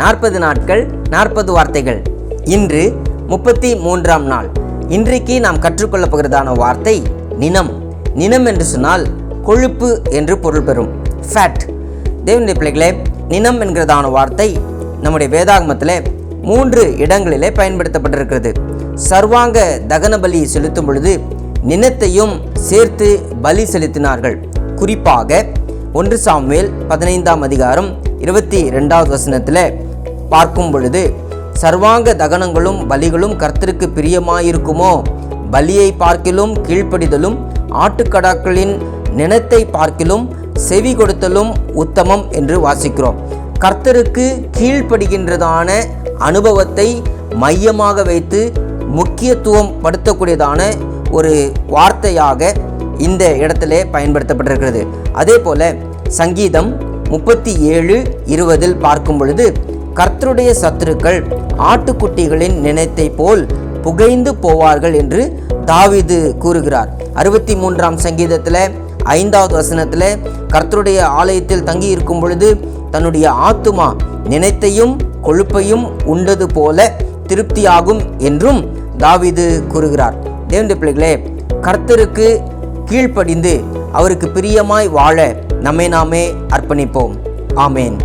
நாற்பது நாட்கள் நாற்பது வார்த்தைகள். இன்று முப்பத்தி மூன்றாம் நாள். இன்றைக்கு நாம் கற்றுக்கொள்ளப் போகிறதான வார்த்தை நினம். நினம் என்று சொன்னால் கொழுப்பு என்று பொருள் பெறும். ஃபேட் தேவனுடைய பிள்ளைகளே நினம் என்கிறதான வார்த்தை நம்முடைய வேதாகமத்தில் மூன்று இடங்களிலே பயன்படுத்தப்பட்டிருக்கிறது. சர்வாங்க தகன பலி செலுத்தும் பொழுது நினத்தையும் சேர்த்து பலி செலுத்தினார்கள். குறிப்பாக ஒன்று சாமுவேல் பதினைந்தாம் அதிகாரம் இருபத்தி ரெண்டாவது வசனத்தில் பார்க்கும் பொழுது சர்வாங்க தகனங்களும் பலிகளும் கர்த்தருக்கு பிரியமாயிருக்குமோ? பலியை பார்க்கிலும் கீழ்ப்படிதலும் ஆட்டுக்கடாக்களின் நினத்தை பார்க்கிலும் செவி கொடுத்தலும் உத்தமம் என்று வாசிக்கிறோம். கர்த்தருக்கு கீழ்ப்படுகின்றதான அனுபவத்தை மையமாக வைத்து முக்கியத்துவம் படுத்தக்கூடியதான ஒரு வார்த்தையாக இந்த இடத்திலே பயன்படுத்தப்பட்டிருக்கிறது. அதே போல சங்கீதம் முப்பத்தி ஏழு இருபதில் பார்க்கும் பொழுது கர்த்தருடைய சத்துருக்கள் ஆட்டுக்குட்டிகளின் நினைத்தை போல் புகைந்து போவார்கள் என்று தாவிது கூறுகிறார். அறுபத்தி மூன்றாம் சங்கீதத்தில் ஐந்தாவது வசனத்தில் கர்த்தருடைய ஆலயத்தில் தங்கியிருக்கும் பொழுது தன்னுடைய ஆத்துமா நினைத்தையும் கொழுப்பையும் உண்டது போல திருப்தியாகும் என்றும் தாவிது கூறுகிறார். தேவனுடைய பிள்ளைகளே கர்த்தருக்கு கீழ்ப்படிந்து அவருக்கு பிரியமாய் வாழ நம்மை நாமே அர்ப்பணிப்போம். ஆமேன்.